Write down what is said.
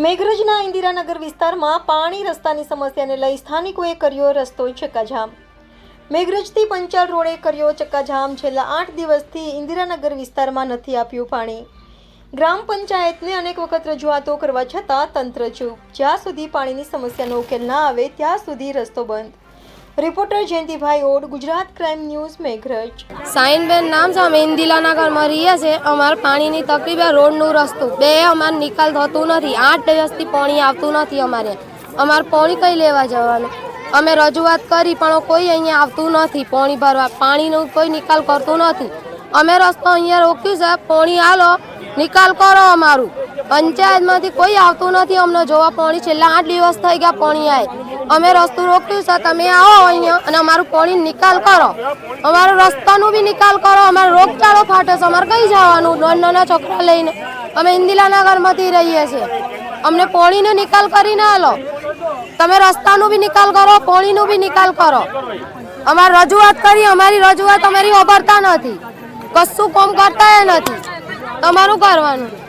મેઘરજના ઇન્દિરાનગર વિસ્તારમાં પાણી રસ્તાની સમસ્યાને લઈ સ્થાનિકોએ કર્યો રસ્તો ચક્કાજામ. મેઘરજથી પંચાલ રોડે કર્યો ચક્કાજામ. છેલ્લા આઠ દિવસથી ઇન્દિરાનગર વિસ્તારમાં નથી આપ્યું પાણી. ગ્રામ પંચાયતને અનેક વખત રજૂઆતો કરવા છતાં તંત્ર ચૂપ. જ્યાં સુધી પાણીની સમસ્યાનો ઉકેલ ના આવે, ત્યાં સુધી રસ્તો બંધ. Reporter Jayantibhai Od, Gujarat crime news Meghraj. Sainben નામ છે અમે ઇન્દિલાના ઘરમાં રહીએ છીએ અમારે પાણીની તકલીફ રોડનું રસ્તું. બે અમારે નિકાલ થતું નથી. આઠ દિવસથી પાણી આવતું નથી અમારે. અમારે પાણી કઈ લેવા જવાનું? અમે રજૂઆત કરી, પણ કોઈ અહીંયા આવતું નથી. પાણી ભરવા, પાણીનો કોઈ નિકાલ કરતું નથી. અમે રસ્તો અહીંયા રોક્યું છે. પાણી હાલો નિકાલ કરો અમારું. પંચાયતમાંથી કોઈ આવતું નથી અમને જોવા પાણી. છેલ્લા આઠ દિવસ થઈ ગયા પાણી આવે અમે રસ્તો રોક્યું છે તમે આવો અહીંયા અને અમારું પાણી નિકાલ કરો. અમારો રસ્તાનું બી નિકાલ કરો. અમારો રોગચાળો ફાટે છે. અમારે કઈ જવાનું? નાના નાના છોકરા લઈને અમે ઇન્દિલાનગરમાંથી રહીએ છીએ. અમને પાણીનો નિકાલ કરીને આલો. તમે રસ્તાનું બી નિકાલ કરો, પાણીનું બી નિકાલ કરો. અમારે રજૂઆત કરી. અમારી રજૂઆત અમારી ઓભરતા નથી. કશું કોમ કરતા નથી. તમારું કરવાનું.